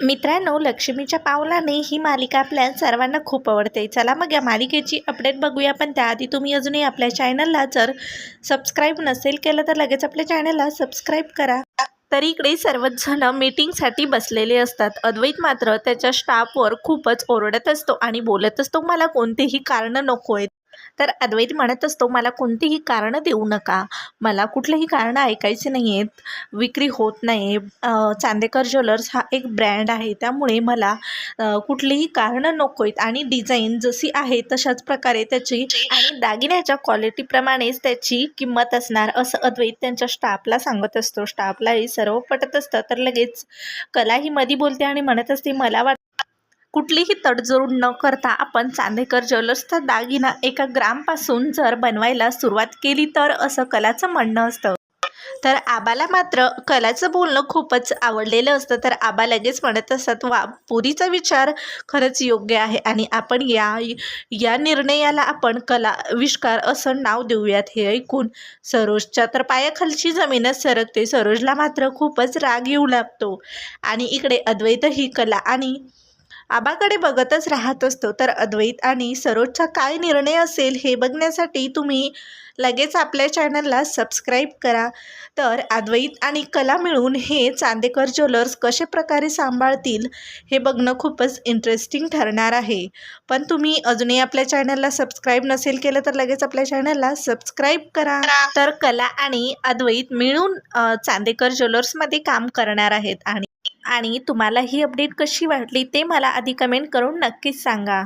मित्रांनो लक्ष्मीच्या पावलाने ही मालिका आपल्या सर्वांना खूप आवडते. चला मग या मालिकेची अपडेट बघूया. पण त्याआधी तुम्ही अजूनही आपल्या चॅनलला जर सबस्क्राईब नसेल केलं तर लगेच आपल्या चॅनलला सबस्क्राईब करा. तर इकडे सर्वच जण मीटिंगसाठी बसलेले असतात. अद्वैत मात्र त्याच्या स्टाफवर खूपच ओरडत असतो आणि बोलत असतो मला कोणतेही कारण नको आहेत तर अद्वैत म्हणत असतो मला कोणतीही कारणं देऊ नका. मला कुठलेही कारणं ऐकायचे नाही आहेत विक्री होत नाही. चांदेकर ज्वेलर्स हा एक ब्रँड आहे. त्यामुळे मला कुठलीही कारणं नको आहेत आणि डिझाईन जशी आहे तशाच प्रकारे त्याची आणि दागिन्याच्या क्वालिटीप्रमाणेच त्याची किंमत असणार असं अद्वैत त्यांच्या स्टाफला सांगत असतो. स्टाफलाही सर्व पटत असतं. तर लगेच कलाही मधी बोलते आणि म्हणत असते मला वाट कुठलीही तडजोड न करता आपण चांदेकर ज्वेलर्सचा दागिना एका ग्रामपासून जर बनवायला सुरुवात केली तर असं कलाचं म्हणणं असतं. तर आबाला मात्र कलाचं बोलणं खूपच आवडलेलं असतं. तर आबा लगेच म्हणत असतात वा पुरीचा विचार खरंच योग्य आहे आणि आपण या या निर्णयाला आपण कला आविष्कार असं नाव देऊयात. हे ऐकून सरोजच्या तर पायाखालची जमीनच सरकते. सरोजला मात्र खूपच राग येऊ लागतो. आणि इकडे अद्वैतही कला आणि आबाकडे बघतच राहत असतो. तर अद्वैत आणि सरोजचा काय निर्णय असेल हे बघण्यासाठी तुम्ही लगेच आपल्या चॅनलला सबस्क्राईब करा. तर अद्वैत आणि कला मिळून हे चांदेकर ज्वेलर्स कशा प्रकारे सांभाळतील हे बघणं खूपच इंटरेस्टिंग ठरणार आहे. पण तुम्ही अजूनही आपल्या चॅनलला सबस्क्राईब नसेल केलं तर लगेच आपल्या चॅनलला सबस्क्राईब करा. तर कला आणि अद्वैत मिळून चांदेकर ज्वेलर्समध्ये काम करणार आहेत आणि आणि तुम्हाला ही अपडेट कशी वाटली ते मला आधी कमेंट करून नक्कीच सांगा.